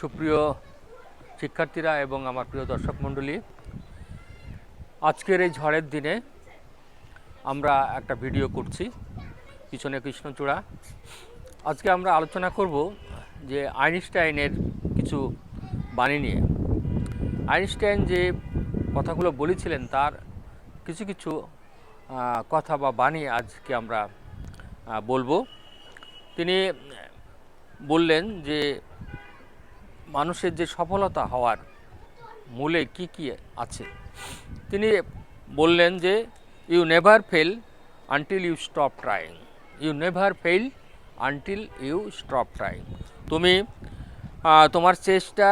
সুপ্রিয় শিক্ষার্থীরা এবং আমার প্রিয় দর্শক মণ্ডলী, আজকের এই ঝড়ের দিনে আমরা একটা ভিডিও করছি, পিছনে কৃষ্ণচূড়া। আজকে আমরা আলোচনা করব যে আইনস্টাইনের কিছু বাণী নিয়ে। আইনস্টাইন যে কথাগুলো বলেছিলেন, তার কিছু কিছু কথা বা বাণী আজকে আমরা বলব। তিনি বললেন যে মানুষের যে সফলতা হওয়ার মূলে কি কি আছে? তিনি বললেন যে you never fail until you stop trying you never fail until you stop trying তুমি তোমার চেষ্টা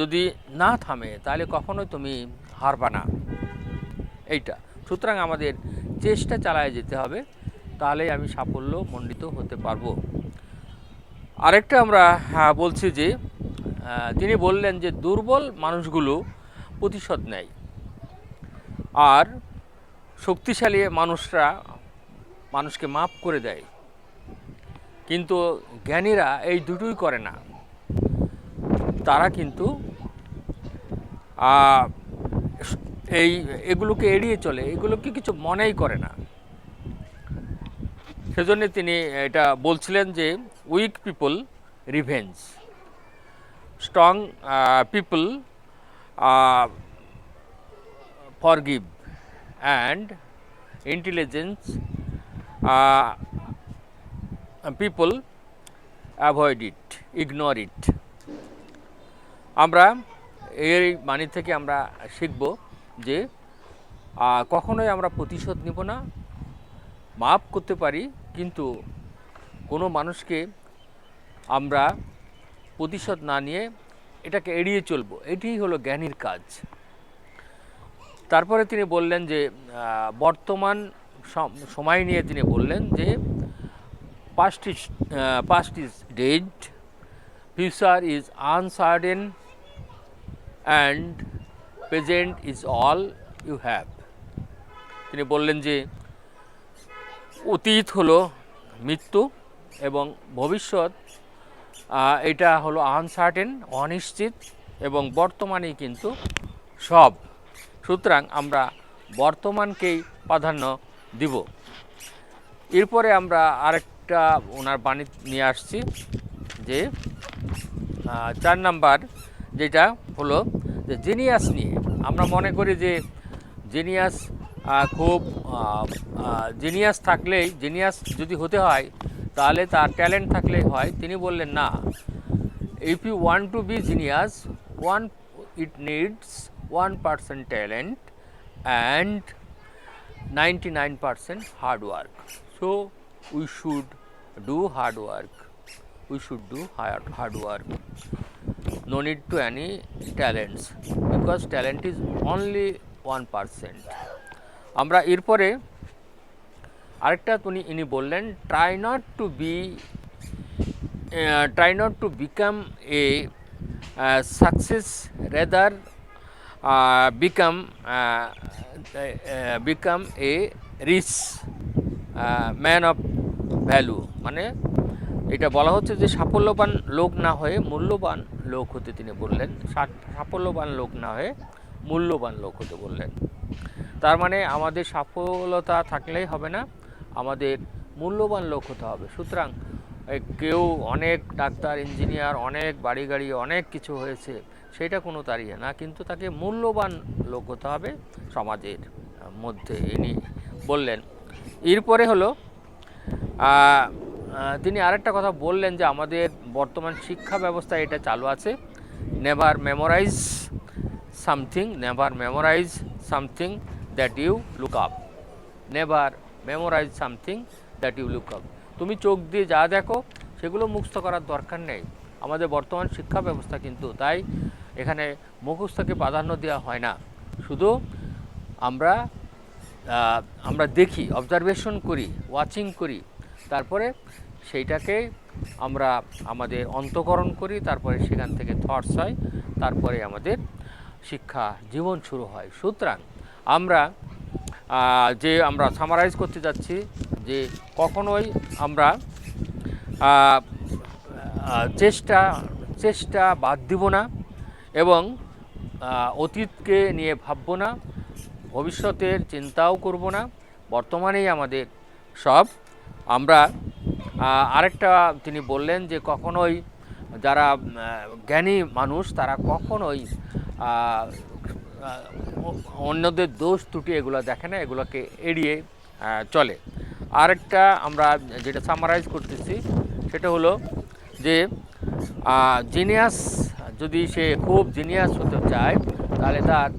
যদি না থামে তাহলে কখনোই তুমি হারবা না। এইটা। সুতরাং আমাদের চেষ্টা চালায় যেতে হবে তাহলে আমি সাফল্য মণ্ডিত হতে পারব। আরেকটা আমরা হ্যাঁ, বলছি যে তিনি বললেন যে দুর্বল মানুষগুলো প্রতিশোধ নেয়। আর শক্তিশালী মানুষরা মানুষকে মাফ করে দেয়। কিন্তু জ্ঞানীরা এই দুটোই করে না। তারা কিন্তু এই এগুলোকে এড়িয়ে চলে, এগুলোকে কিছু মনেই করে না। সেজন্য তিনি এটা বলছিলেন যে weak people revenge strong people forgive and intelligence people avoid it ignore it আমরা এই বাণী থেকে আমরা শিখব যে কখনোই আমরা প্রতিশোধ নিব না মাপ করতে পারি, কিন্তু কোনো মানুষকে আমরা প্রতিশোধ না নিয়ে এটাকে এড়িয়ে চলবো। এটিই হলো জ্ঞানীর কাজ। তারপরে তিনি বললেন যে বর্তমান সম- সময় নিয়ে তিনি বললেন যে past is past is dead future is uncertain and present is all you have. তিনি বললেন যে, অতীত হলো মৃত্যু এবং ভবিষ্যৎ এটা হলো আনসার্টেন অনিশ্চিত এবং বর্তমানেই কিন্তু সব। সুতরাং আমরা বর্তমানকেই প্রাধান্য দিব। এরপরে আমরা আরেকটা ওনার বাণী নিয়ে আসছি যে চার নাম্বার যেটা হলো যে জিনিয়াস নিয়ে। আমরা মনে করি যে জিনিয়াস খুব জিনিয়াস থাকলেই জিনিয়াস যদি হতে হয় তাহলে তার ট্যালেন্ট থাকলে হয়। তিনি বললেন, না if you want to be genius one it needs one percent talent and ninety nine percent hard work so we should do hard work we should do hard hard work no need to any talents because talent is only one percent আমরা এরপরে আরেকটা উনি, ইনি বললেন try not to be try not to become a success rather become become a rich man of value মানে এটা বলা হচ্ছে যে সাফল্যবান লোক না হয়ে মূল্যবান লোক হতে তিনি বললেন। সাফল্যবান লোক না হয়ে মূল্যবান লোক হতে বললেন। তার মানে আমাদের সফলতা থাকলেই হবে না। আমাদের মূল্যবান লোক হতে হবে। সুতরাং কেউ অনেক ডাক্তার, ইঞ্জিনিয়ার, অনেক বাড়ি গাড়ি অনেক কিছু হয়েছে, সেটা কোনো তাড়িয়ে না। কিন্তু তাকে মূল্যবান লোক হতে হবে সমাজের মধ্যে, ইনি বললেন। এরপরে হলো তিনি আরেকটা কথা বললেন যে আমাদের বর্তমান শিক্ষা ব্যবস্থা এটা চালু আছে। Never memorize something never memorize something that you look up never memorize something that you look up তুমি চোখ দিয়ে যা দেখো, সেগুলো মুখস্থ করার দরকার নেই। আমাদের বর্তমান শিক্ষা ব্যবস্থা কিন্তু তাই এখানে মুখস্থকে প্রাধান্য দেওয়া হয় না। শুধু আমরা আমরা দেখি অবজারভেশন করি ওয়াচিং করি। তারপরে সেইটাকে আমরা আমাদের অন্তকরণ করি, তারপরে সেখান থেকে থটস হয়, তারপরে আমাদের শিক্ষা জীবন শুরু হয়। সুতরাং আমরা যে আমরা সামারাইজ করতে যাচ্ছি যে কখনোই আমরা চেষ্টা চেষ্টা বাদ দিব না এবং অতীতকে নিয়ে ভাবব না, ভবিষ্যতের চিন্তাও করব না। বর্তমানেই আমাদের সব। আমরা আরেকটা তিনি বললেন যে কখনোই যারা জ্ঞানী মানুষ তারা কখনোই অন্যদের দোষ ত্রুটি এগুলো দেখে না, এগুলোকে এড়িয়ে চলে। আরেকটা আমরা যেটা সামারাইজ করতেছি, সেটা হলো যে জিনিয়াস যদি সে খুব জিনিয়াস হতে চায়, তাহলে তার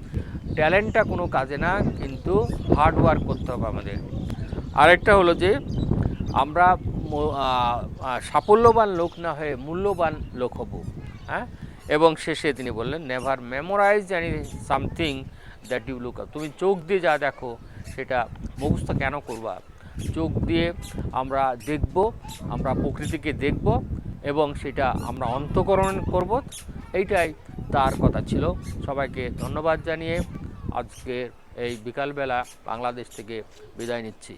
ট্যালেন্টটা কোনো কাজে না, কিন্তু হার্ড ওয়ার্ক করতে হবে আমাদের। আরেকটা হলো যে, আমরা সাফল্যবান লোক না হয়ে মূল্যবান লোক হব হ্যাঁ? এবং শেষে তিনি বললেন নেভার মেমোরাইজ জানি সামথিং দ্যাট ইউ লুক তুমি চোখ দিয়ে যা দেখো, সেটা মুখস্থ কেন করবা? চোখ দিয়ে আমরা দেখব, আমরা প্রকৃতিকে দেখব এবং সেটা আমরা অন্তকরণ করব। এইটাই তার কথা ছিল। সবাইকে ধন্যবাদ জানিয়ে আজকের এই বিকালবেলা বাংলাদেশ থেকে বিদায় নিচ্ছি।